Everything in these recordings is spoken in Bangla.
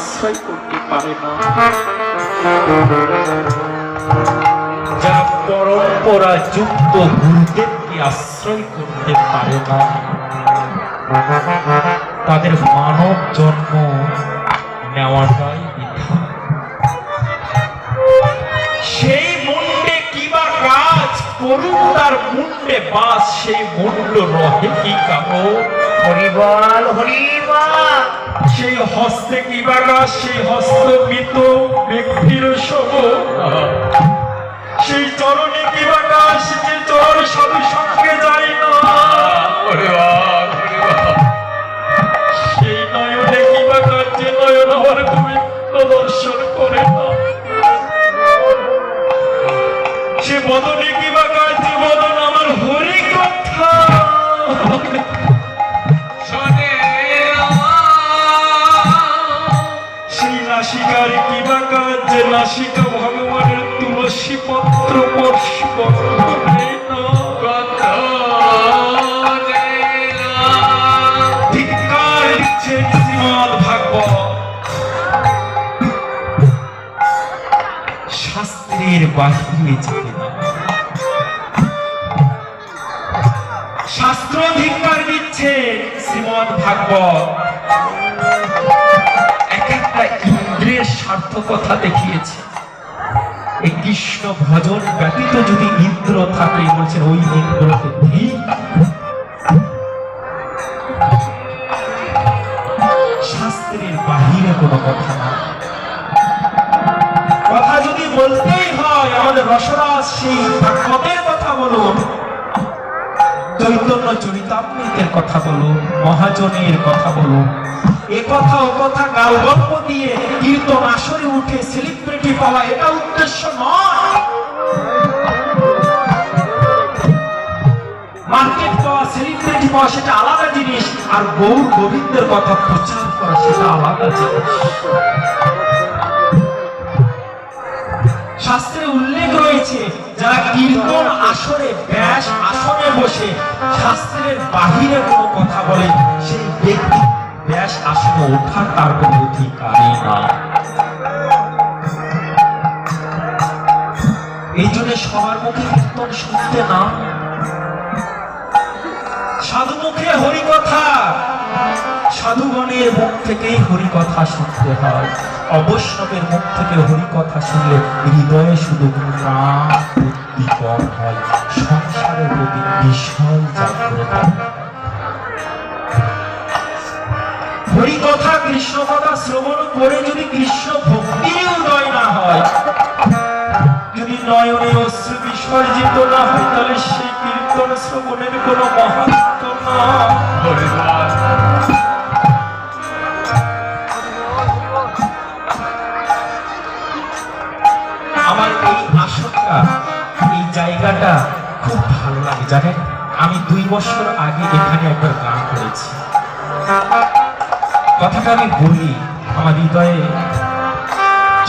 আশ্রয় করতে পারে না। যা পরম্পরা যুক্ত গুরুদেবকে আশ্রয় করতে পারে না। তাদের মানব জন্ম নেওয়াটাই তার মুন্ডে বাস সেই মুন্ড রহে কি কামো? হরিবল হরিবল। সেই হস্তে কিবা কাজ সেই হস্ত মৃত ব্যক্তির সম। সেই চরণে কিবা কাজ যে চরণ সাধু সঙ্গে যায় না। সেই নয়নে কিবা কাজ যে নয়ন আমার গোবিন্দ দর্শন করে না। সে বদনে কিবা কাজ নাসিকা ভগবানের তুলসী পত্র শাস্ত্রের বাহিরে যেতে শাস্ত্র ধিক্কার দিচ্ছে শ্রীমদ ভাগবত সার্থকতা দেখিয়েছে। এই কৃষ্ণ ভজন ব্যতীত যদি ইন্দ্র থাকে, বলছেন, ওই ইন্দ্রকে শাস্ত্রের বাহিরে কোনো কথা না কথা যদি বলতেই হয়, আমাদের রসরাজ সেই ভাগবতের কথা বলুন। চৈতন্য চরিতামৃতের কথা বলুন, মহাজনের কথা বলুন। ও কথা গাল গল্প দিয়ে কীর্তন আসরে উঠে সেলিব্রিটি পাওয়া এটা উদ্দেশ্য নয়। শাস্ত্রে উল্লেখ রয়েছে, যারা কীর্তন আসরে, ব্যাস আসনে বসে, শাস্ত্রের বাহিরে কোনো কথা বলে, সেই ব্যক্তি আসনে ওঠার তার কোনো অধিকারই না। এই জন্য সবার মুখে কীর্তন শুনতে না। সাধু মুখে হরিকথা। সাধুগণের মুখ থেকেই হরিকথা শুনতে হয়। অবৈষ্ণবের মুখ থেকে হরিকথা শুনলে হৃদয়ে শুধু প্রাণ হয়। সংসারের প্রতি বিশাল জাগ্রত হয়। হরিকথা কৃষ্ণ কথা শ্রবণ করে যদি কৃষ্ণ ভক্তির উদয় না হয় যদি নয়নে অশ্রু বিসর্জিত না হয় তাহলে সেই কীর্তন শ্রবণের কোনো মহত্ব না। আমার এই আসনটা এই জায়গাটা খুব ভালো লাগে জানেন? আমি দুই বছর আগে এখানে একবার গান করেছি। কথাটা আমি বলি আমার হৃদয়ে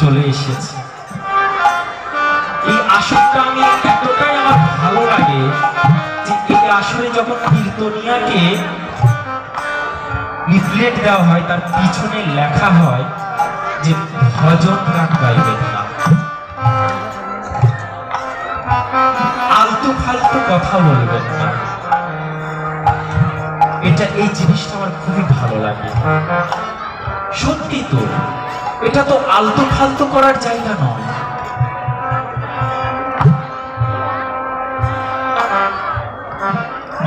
চলে এসেছে। এই আসনটা আমি এতটাই আমার ভালো লাগে যে যখন কীর্তনিয়াকে লিফলেট দেওয়া হয়, তার পিছনে লেখা হয় যে ভজন গান গাইবেন না। আলতু ফালতু কথা বলবেন না। এটা, এই জিনিসটা আমার খুবই ভালো লাগে। সত্যি তো, এটা তো আলতু ফালতু করার জায়গা নয়।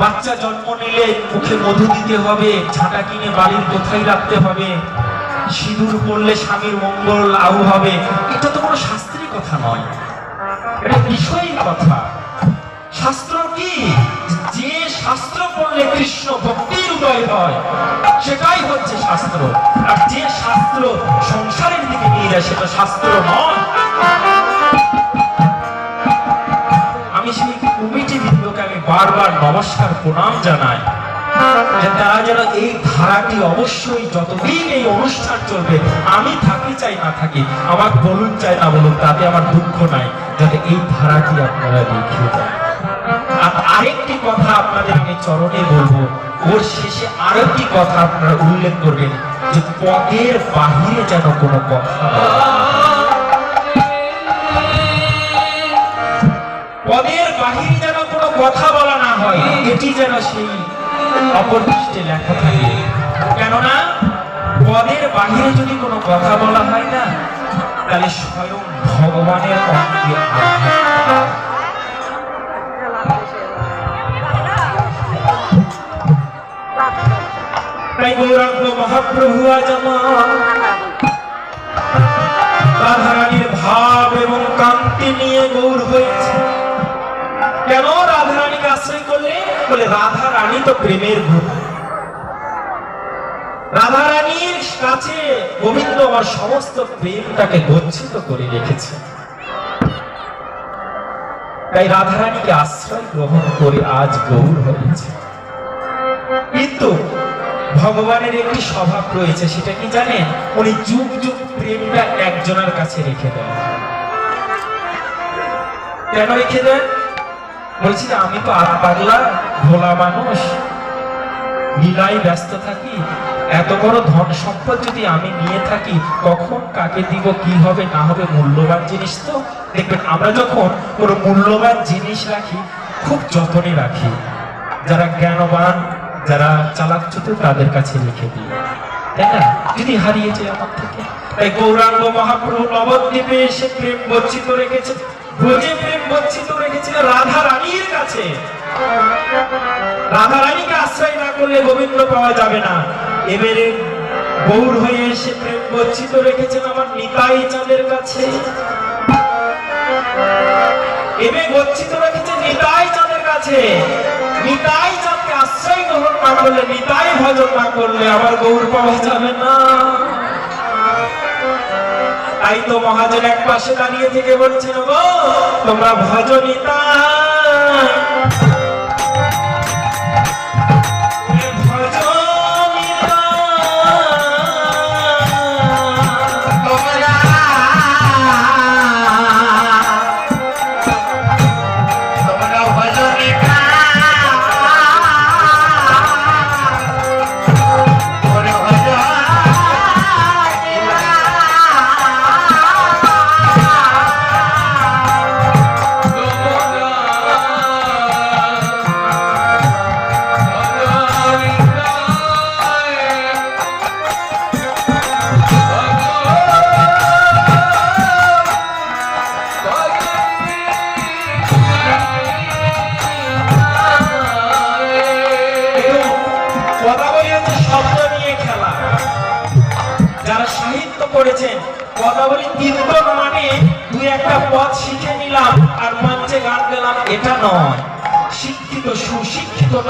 বাচ্চা জন্ম নিলে মুখে মধু দিতে হবে, ঝাঁটা কিনে বাড়ির কোথায় রাখতে হবে? সিঁদুর পড়লে স্বামীর মঙ্গল আউ হবে। এটা তো কোনো শাস্ত্রীয় কথা নয়। এটা বিষয়ের কথা। শাস্ত্র কি? আর যে শাস্ত্র সংসারের দিকে নিয়ে যায়, সেটা শাস্ত্র নয়। আমি সেই কমিটি বৃন্দকে আমি বারবার নমস্কার, প্রণাম জানাই তারা যেন এই ধারাটি অবশ্যই যতদিন এই অনুষ্ঠান চলবে, আমি থাকি চাই, না থাকি, আমার বলুন চাই, না বলুন, তাতে আমার দুঃখ নাই, যাতে এই ধারাটি আপনারা দেখিয়ে যান আর আরেকটি কথা আপনাদের আমি চরণে বলব, ওর শেষে আরেকটি কথা আপনারা উল্লেখ করবেন যে পদের বাহিরে যেন কোনো কথা। পদের বাহিরে যেন কোনো কথা বলা না হয়, এটি যেন সেই অপর পৃষ্ঠে লেখা থাকে কেননা, পদের বাহিরে যদি কোনো কথা বলা হয় না, তাহলে স্বয়ং ভগবানের অঙ্গে আঘাত তাই গৌরাঙ্গ মহাপ্রভু আজ রাধারানীর ভাব এবং কান্তি নিয়ে গৌর হয়েছে। কেন রাধারানীকে আশ্রয় করলে? বলে রাধা রানী তো প্রেমের গুণ রাধারানীর কাছে গোবিন্দ আমার সমস্ত প্রেমটাকে গচ্ছিত করে রেখেছে। তাই রাধারানীকে আশ্রয় গ্রহণ করে আজ গৌর হয়েছে। কিন্তু ভগবানের একটি স্বভাব রয়েছে, সেটা কি জানেন? উনি যুগ যুগ প্রেমটা একজনের কাছে রেখে দেন। কেন রেখে দেন? বলছি আমি তো আর পাগলা, ভোলা মানুষ লীলাই ব্যস্ত থাকি। এত বড় ধন সম্পদ যদি আমি নিয়ে থাকি, কখন কাকে দিব, কি হবে, না হবে, মূল্যবান জিনিস তো? দেখবেন, আমরা যখন কোনো মূল্যবান জিনিস রাখি, খুব যত্নে রাখি। যারা জ্ঞানবান যারা চালাক চতুর তাদের কাছে রেখে দিই তাই না? আমার থেকে। তাই গৌরাঙ্গ মহাপ্রভু নবদ্বীপে এসে প্রেম রেখেছে প্রেম রাধা রানীর কাছে। রাধা রানীকে আশ্রয় না করলে গোবিন্দ পাওয়া যাবে না। এবারে গৌর হয়ে এসে প্রেম গচ্ছিত রেখেছেন আমার নিতাই চাঁদের কাছে। এবে গচ্ছিত রেখেছে নিতাই চাঁদের কাছে। নিতাই চাঁদকে আশ্রয় গ্রহণ না করলে, নিতাই ভজন না করলে আবার গৌর পাওয়া যাবে না। তাই তো মহাজন এক পাশে দাঁড়িয়ে থেকে বলছেন গো তোমরা ভজনিতাই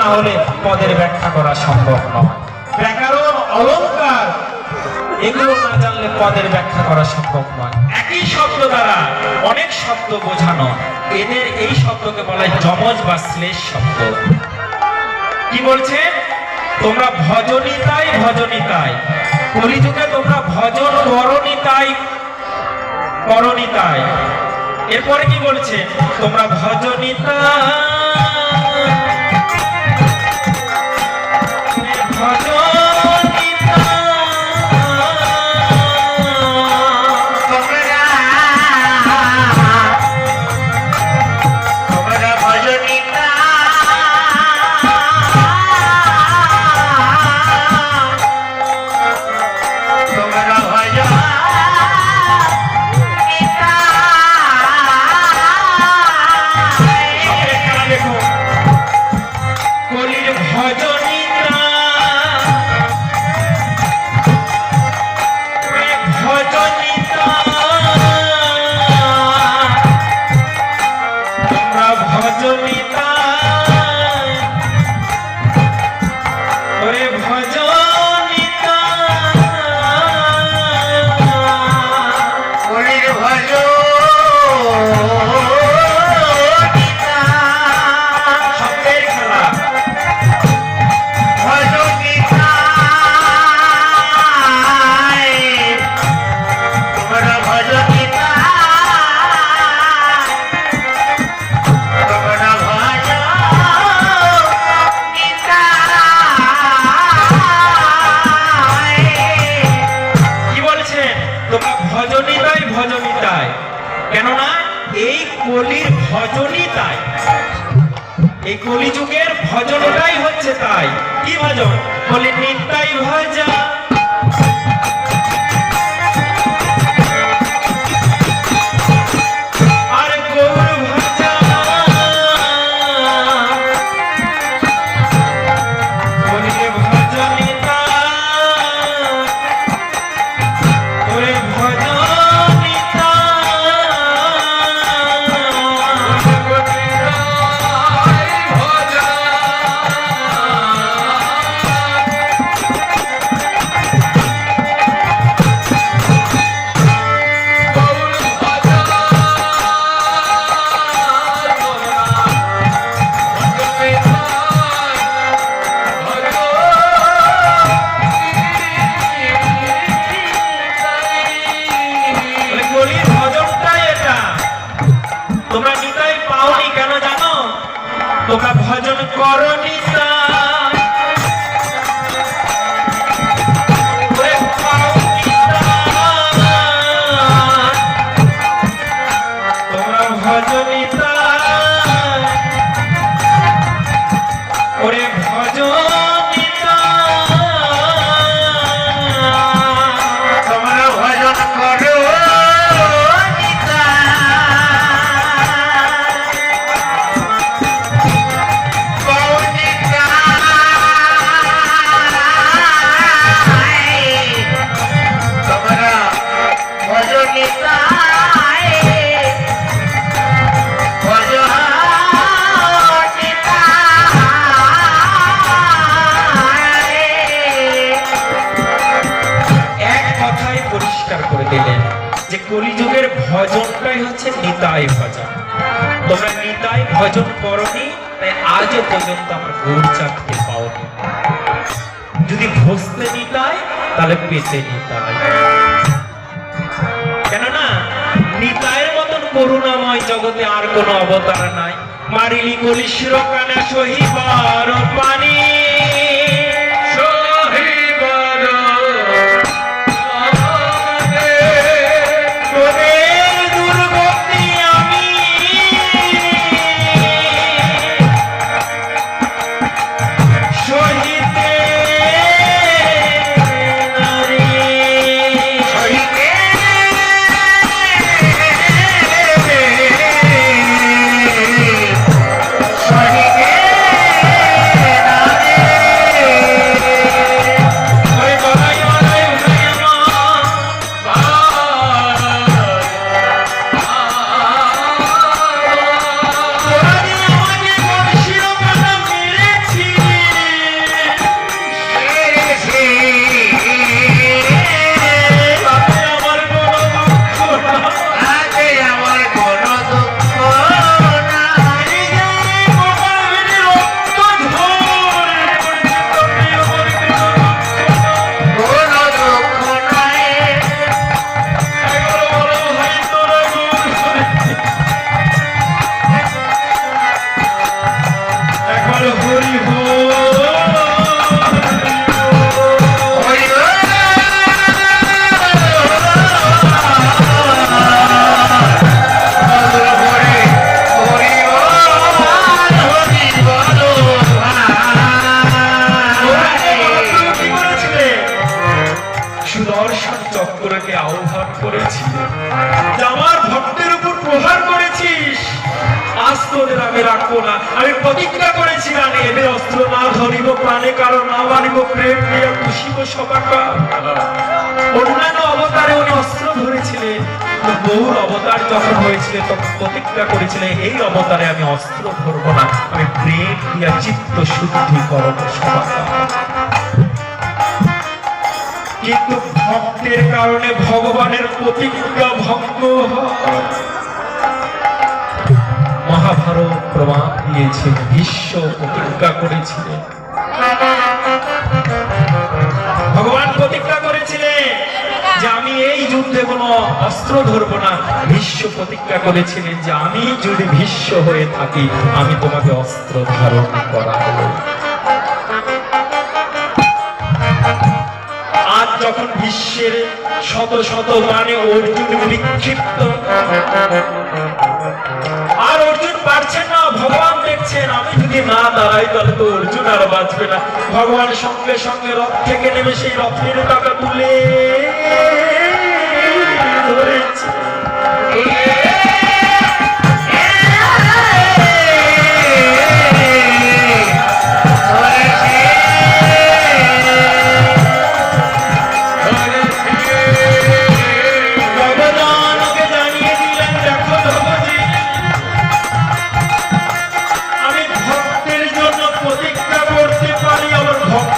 না হলে পদের ব্যাখ্যা করা সম্ভব নয়। ব্যাকরণ অলংকার এগুলো না জানলে পদের ব্যাখ্যা করা সম্ভব নয়। একই শব্দ দ্বারা অনেক শব্দ বোঝানো। এদের এই শব্দকে বলা হয় যমজ বা শ্লেষ শব্দ। কি বলছে? তোমরা ভজনিতাই ভজনিতাই কলিযুগে তোমরা ভজন করণিতাই করণিতাই এরপরে কি বলছে? তোমরা 감사합니다. দিতে নিতাই। কেননা নিতায়ের মতন করুণাময় জগতে আর কোনো অবতার নাই। মারিলি কলিশ্বর কানা সহিবার পানি। হরি হরি যখন হয়েছিল, তখন প্রতিজ্ঞা করেছিলেন এই অবতারে আমি অস্ত্র ধরবো না, আমি প্রেম দিয়া চিত্ত শুদ্ধি করব কিন্তু ভক্তের কারণে ভগবানের প্রতিজ্ঞা ভক্ত মহাভারত প্রমাণ দিয়েছে, বিশ্ব প্রতিজ্ঞা করেছিলেন ভগবান প্রতিজ্ঞা যুদ্ধে কোনো অস্ত্র ধরব না। ভীষ্ম প্রতিজ্ঞা করেছিলেন যে আমি যদি ভীষ্ম হয়ে থাকি, আমি তোমাকে অস্ত্র ধারণ করা আজ যখন বিশ্বের শত শত মানে অর্জুন বিক্ষিপ্ত, আর অর্জুন পারছেন না, ভগবান দেখছেন, আমি যদি না দাঁড়াই, তাহলে তো অর্জুন আর বাঁচবে না। ভগবান সঙ্গে সঙ্গে রথ থেকে নেমে সেই রথের টাকা তুলে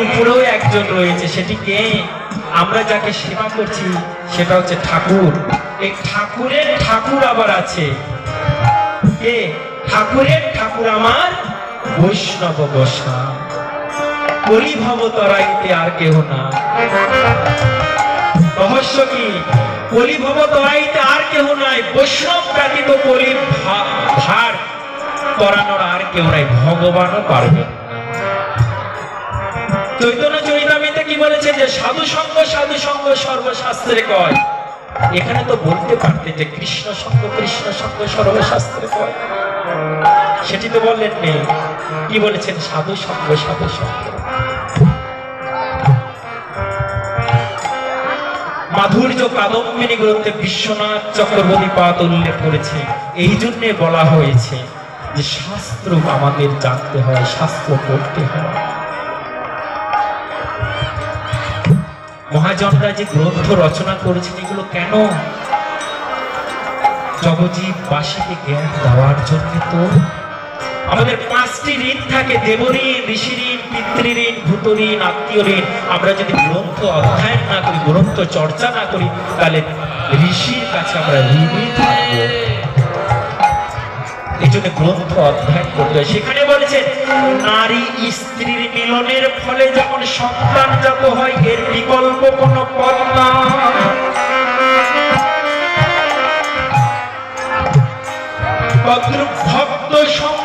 উপরেও একজন রয়েছে, সেটি কে? আমরা যাকে সেবা করছি, সেটা হচ্ছে ঠাকুর। এই ঠাকুরের ঠাকুর আবার আছে। কে? ঠাকুরের ঠাকুর আমার বৈষ্ণব গোসাই পরিভব তরাইতে আর কেহ না রহস্য কি? পরিভব তরাইতে আর কেহ নাই। বৈষ্ণব ব্যতীত পরি ভা- ভার তরানোর আর কেউ নাই। ভগবানও পারবে না। চৈতন্য কি বলেছে যে, সাধু সঙ্গ সাধু সঙ্গ সর্বশাস্ত্রে কয়? এখানে তো বলতে পারতে যে, কৃষ্ণ সঙ্গ কৃষ্ণ সঙ্গ সর্বশাস্ত্রে কয়। সেটি তো বললেন নেই কি বলেছেন? সাধু সঙ্গ সাধু সঙ্গ। মাধুর্য কাদম্বিনী গ্রন্থে বিশ্বনাথ চক্রবর্তী পাত উল্লেখ করেছে, এই জন্য বলা হয়েছে যে, শাস্ত্র আমাদের জানতে হয়, শাস্ত্র পড়তে হয়। মহাজনরা যে গ্রন্থ রচনা করেছেন, এগুলো কেন? জগজীব বাসীকে জ্ঞান দেওয়ার জন্য তো। আমাদের পাঁচটি ঋণ থাকে, দেবঋণ ঋষি ঋণ পিতৃঋণ ভূত ঋণ আত্মীয় ঋণ আমরা যদি গ্রন্থ অধ্যয়ন না করি, গ্রন্থ চর্চা না করি, তাহলে ঋষির কাছে আমরা ঋণই থাকব। এই জন্য গ্রন্থ অধ্যয়ন করতে হয়। সেখানে বলেছে নারী স্ত্রীর মিলনের ফলে যখন সন্তান জাত হয়, এর বিকল্প কোনো পথ না ভক্ত সঙ্গ